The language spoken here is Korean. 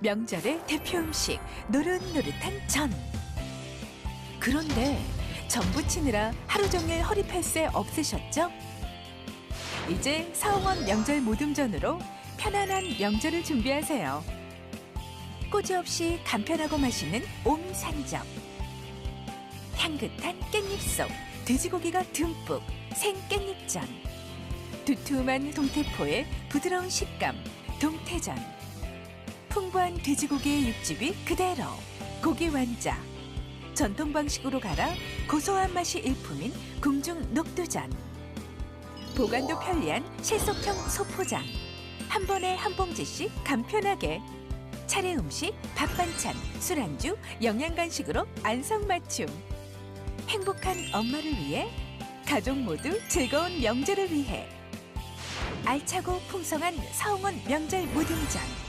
명절의 대표 음식 노릇노릇한 전. 그런데 전 부치느라 하루 종일 허리 펼새 없으셨죠? 이제 사홍원 명절 모듬전으로 편안한 명절을 준비하세요. 꼬지 없이 간편하고 맛있는 오미산적. 향긋한 깻잎 속 돼지고기가 듬뿍 생깻잎전. 두툼한 동태포의 부드러운 식감 동태전. 풍부한 돼지고기의 육즙이 그대로 고기 완자. 전통 방식으로 갈아 고소한 맛이 일품인 궁중 녹두전. 보관도 편리한 실속형 소포장. 한 번에 한 봉지씩 간편하게. 차례 음식, 밥 반찬, 술안주, 영양 간식으로 안성맞춤. 행복한 엄마를 위해 가족 모두 즐거운 명절을 위해 알차고 풍성한 사홍원 명절 모듬전